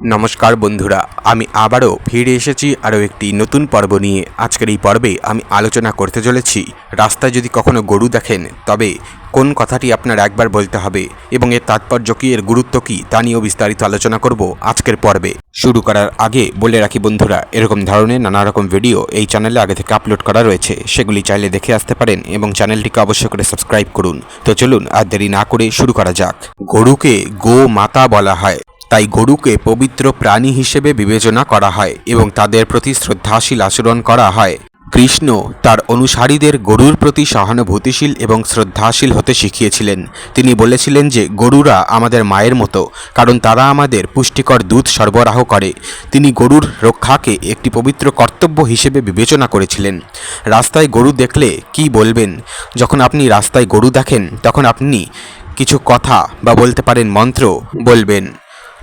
নমস্কার বন্ধুরা, আমি আবারও ফিরে এসেছি আরও একটি নতুন পর্ব নিয়ে। আজকের এই পর্বে আমি আলোচনা করতে চলেছি, রাস্তায় যদি কখনো গরু দেখেন, তবে কোন কথাটি আপনার একবার বলতে হবে এবং এর তাৎপর্য কী, এর গুরুত্ব কী, তা নিয়েও বিস্তারিত আলোচনা করব আজকের পর্বে। শুরু করার আগে বলে রাখি বন্ধুরা, এরকম ধরনের নানা রকম ভিডিও এই চ্যানেলে আগে থেকে আপলোড করা রয়েছে, সেগুলি চাইলে দেখে আসতে পারেন এবং চ্যানেলটিকে অবশ্যই করে সাবস্ক্রাইব করুন। তো চলুন আর দেরি না করে শুরু করা যাক। গরুকে গো মাতা বলা হয়। তাই গরুকে পবিত্র প্রাণী হিসেবে বিবেচনা করা হয় এবং তাদের প্রতি শ্রদ্ধাশীল আচরণ করা হয়। কৃষ্ণ তার অনুসারীদের গরুর প্রতি সহানুভূতিশীল এবং শ্রদ্ধাশীল হতে শিখিয়েছিলেন। তিনি বলেছিলেন যে, গরুরা আমাদের মায়ের মতো, কারণ তারা আমাদের পুষ্টিকর দুধ সরবরাহ করে। তিনি গরুর রক্ষাকে একটি পবিত্র কর্তব্য হিসেবে বিবেচনা করেছিলেন। রাস্তায় গরু দেখলে কি বলবেন? যখন আপনি রাস্তায় গরু দেখেন, তখন আপনি কিছু কথা বা বলতে পারেন মন্ত্র বলবেন।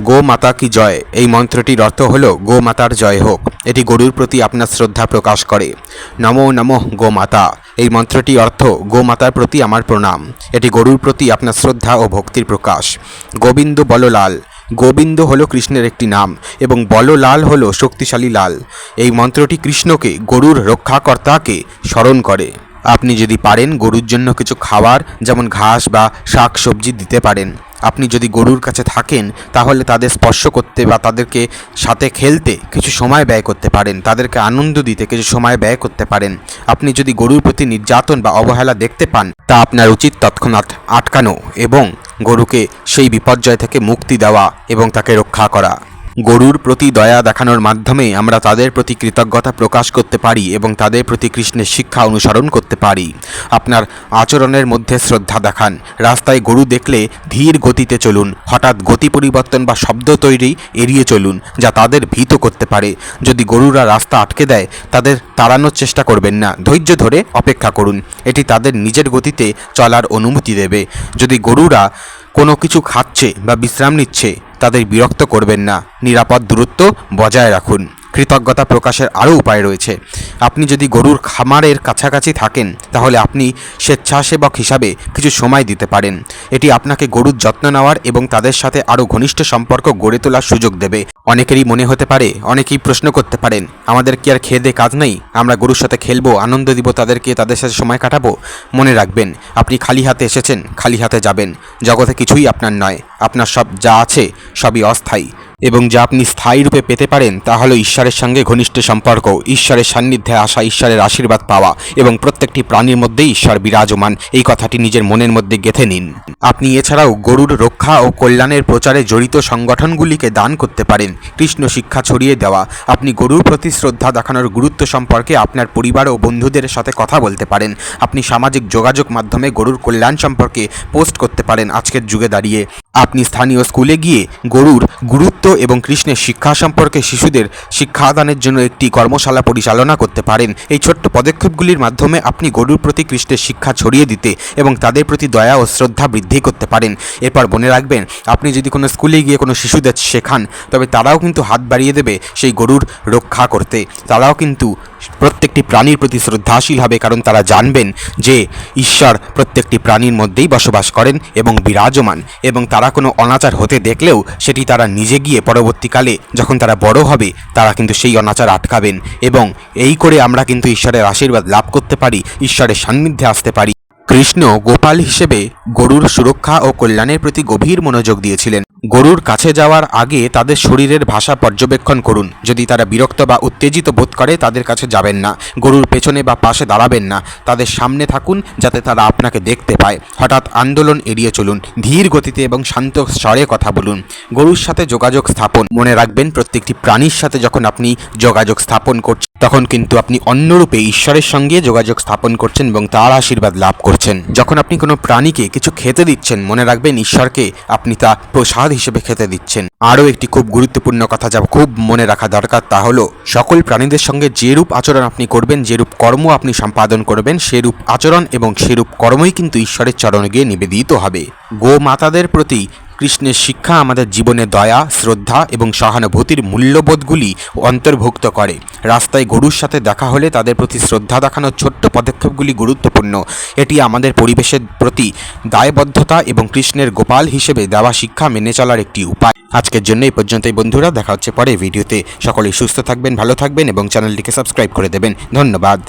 গো মাতা কি জয়? এই মন্ত্রটির অর্থ হল, গো মাতার জয় হোক। এটি গরুর প্রতি আপনার শ্রদ্ধা প্রকাশ করে। নমো, নমঃ, গো মাতা। এই মন্ত্রটি অর্থ, গো মাতার প্রতি আমার প্রণাম। এটি গরুর প্রতি আপনার শ্রদ্ধা ও ভক্তির প্রকাশ। গোবিন্দ বললাল, গোবিন্দ হল কৃষ্ণের একটি নাম, এবং বললাল হল শক্তিশালী লাল। এই মন্ত্রটি কৃষ্ণকে, গরুর রক্ষাকর্তাকে স্মরণ করে। আপনি যদি পারেন গরুর জন্য কিছু খাবার, যেমন ঘাস বা শাক সবজি দিতে পারেন। আপনি যদি গরুর কাছে থাকেন, তাহলে তাদের স্পর্শ করতে বা তাদেরকে সাথে খেলতে কিছু সময় ব্যয় করতে পারেন। তাদেরকে আনন্দ দিতে কিছু সময় ব্যয় করতে পারেন। আপনি যদি গরুর প্রতি নির্যাতন বা অবহেলা দেখতে পান, তা আপনার উচিত তৎক্ষণাৎ আটকানো এবং গরুকে সেই বিপর্যয় থেকে মুক্তি দেওয়া এবং তাকে রক্ষা করা। গরুর প্রতি দয়া দেখানোর মাধ্যমে আমরা তাদের প্রতি কৃতজ্ঞতা প্রকাশ করতে পারি এবং তাদের প্রতি কৃষ্ণের শিক্ষা অনুসরণ করতে পারি। আপনার আচরণের মধ্যে শ্রদ্ধা দেখান। রাস্তায় গরু দেখলে ধীর গতিতে চলুন, হঠাৎ গতি পরিবর্তন বা শব্দ তৈরি এড়িয়ে চলুন, যা তাদের ভীত করতে পারে। যদি গরুরা রাস্তা আটকে দেয়, তাদের তাড়ানোর চেষ্টা করবেন না। ধৈর্য ধরে অপেক্ষা করুন। এটি তাদের নিজের গতিতে চলার অনুমতি দেবে। যদি গরুরা কোনো কিছু খাচ্ছে বা বিশ্রাম নিচ্ছে তাদের বিরক্ত করবেন না। নিরাপদ দূরত্ব বজায় রাখুন। কৃতজ্ঞতা প্রকাশের আরও উপায় রয়েছে। আপনি যদি গরুর খামারের কাছাকাছি থাকেন, তাহলে আপনি স্বেচ্ছাসেবক হিসাবে কিছু সময় দিতে পারেন। এটি আপনাকে গরুর যত্ন নেওয়ার এবং তাদের সাথে আরও ঘনিষ্ঠ সম্পর্ক গড়ে তোলার সুযোগ দেবে। অনেকেরই মনে হতে পারে, অনেকেই প্রশ্ন করতে পারেন, আমাদের কি আর খেয়ে কাজ নেই? আমরা গরুর সাথে খেলব, আনন্দ দিব, তাদেরকে, তাদের সাথে সময় কাটাবো? মনে রাখবেন, আপনি খালি হাতে এসেছেন, খালি হাতে যাবেন। জগতে কিছুই আপনার নয়, আপনার সব যা আছে সবই অস্থায়ী। এবং যা আপনি স্থায়ী রূপে পেতে পারেন, তা হলো ঈশ্বরের সঙ্গে ঘনিষ্ঠ সম্পর্ক, ঈশ্বরের সান্নিধ্যে আসা ঈশ্বরের আশীর্বাদ পাওয়া এবং প্রত্যেকটি প্রাণীর মধ্যেই ঈশ্বর বিরাজমান। এই কথাটি নিজের মনের মধ্যে গেঁথে নিন। আপনি এছাড়াও গরুর রক্ষা ও কল্যাণের প্রচারে জড়িত সংগঠনগুলিকে দান করতে পারেন। কৃষ্ণ শিক্ষা ছড়িয়ে দেওয়া। আপনি গরুর প্রতি শ্রদ্ধা দেখানোর গুরুত্ব সম্পর্কে আপনার পরিবার ও বন্ধুদের সাথে কথা বলতে পারেন। আপনি সামাজিক যোগাযোগ মাধ্যমে গরুর কল্যাণ সম্পর্কে পোস্ট করতে পারেন আজকের যুগে দাঁড়িয়ে। আপনি স্থানীয় স্কুলে গিয়ে গরুর গুরুত্ব এবং কৃষ্ণের শিক্ষা সম্পর্কে শিশুদের শিক্ষাদানের জন্য একটি কর্মশালা পরিচালনা করতে পারেন। এই ছোট্ট পদক্ষেপগুলির মাধ্যমে আপনি গরুর প্রতি কৃষ্ণের শিক্ষা ছড়িয়ে দিতে এবং তাদের প্রতি দয়া ও শ্রদ্ধা বৃদ্ধি করতে পারেন। এরপর মনে রাখবেন, আপনি যদি কোনো স্কুলে গিয়ে কোনো শিশুদের শেখান, তবে তারাও কিন্তু হাত বাড়িয়ে দেবে সেই গরুর রক্ষা করতে। তারাও কিন্তু প্রত্যেকটি প্রাণীর প্রতি শ্রদ্ধাশীল হবে কারণ তারা জানবেন যে ঈশ্বর প্রত্যেকটি প্রাণীর মধ্যেই বসবাস করেন এবং বিরাজমান। এবং তারা কোনো অনাচার হতে দেখলেও সেটি তারা নিজে গিয়ে পরবর্তীকালে যখন তারা বড় হবে, তারা কিন্তু সেই অনাচার আটকাবেন। এবং এই করে আমরা কিন্তু ঈশ্বরের আশীর্বাদ লাভ করতে পারি, ঈশ্বরের সান্নিধ্যে আসতে পারি। কৃষ্ণ গোপাল হিসেবে গরুর সুরক্ষা ও কল্যাণের প্রতি গভীর মনোযোগ দিয়েছিলেন। গরুর কাছে যাওয়ার আগে তাদের শরীরের ভাষা পর্যবেক্ষণ করুন। যদি তারা বিরক্ত বা উত্তেজিত বোধ করে, তাদের কাছে যাবেন না। গরুর পেছনে বা পাশে দাঁড়াবেন না। তাদের সামনে থাকুন যাতে তারা আপনাকে দেখতে পায়। হঠাৎ আন্দোলন এড়িয়ে চলুন। ধীর গতিতে এবং শান্ত স্বরে কথা বলুন। গরুর সাথে যোগাযোগ স্থাপন। মনে রাখবেন, প্রত্যেকটি প্রাণীর সাথে যখন আপনি যোগাযোগ স্থাপন করছেন তখন কিন্তু আপনি অন্যরূপে ঈশ্বরের সঙ্গে যোগাযোগ স্থাপন করছেন এবং তার আশীর্বাদ লাভ করছেন। যখন আপনি কোনো প্রাণীকে কিছু খেতে দিচ্ছেন, মনে রাখবেন ঈশ্বরকে আপনি তা প্রসাদ হিসেবে খেতে দিচ্ছেন। আরও একটি খুব গুরুত্বপূর্ণ কথা যা খুব মনে রাখা দরকার তা হলো, সকল প্রাণীদের সঙ্গে যেরূপ আচরণ আপনি করবেন, যেরূপ কর্ম আপনি সম্পাদন করবেন, সেরূপ আচরণ এবং সেরূপ কর্মই কিন্তু ঈশ্বরের চরণে গিয়ে নিবেদিত হবে। গো মাতাদের প্রতি কৃষ্ণের শিক্ষা আমাদের জীবনে দয়া, শ্রদ্ধা এবং সহানুভূতির মূল্যবোধগুলি অন্তর্ভুক্ত করে। রাস্তায় গরুর সাথে দেখা হলে তাদের প্রতি শ্রদ্ধা দেখানোর ছোট্ট পদক্ষেপগুলি গুরুত্বপূর্ণ। এটি আমাদের পরিবেশের প্রতি দায়বদ্ধতা এবং কৃষ্ণের গোপাল হিসেবে দেওয়া শিক্ষা মেনে চলার একটি উপায়। আজকের জন্য এই পর্যন্তই বন্ধুরা, দেখা হচ্ছে পরে ভিডিওতে। সকলেই সুস্থ থাকবেন, ভালো থাকবেন এবং চ্যানেলটিকে সাবস্ক্রাইব করে দেবেন। ধন্যবাদ।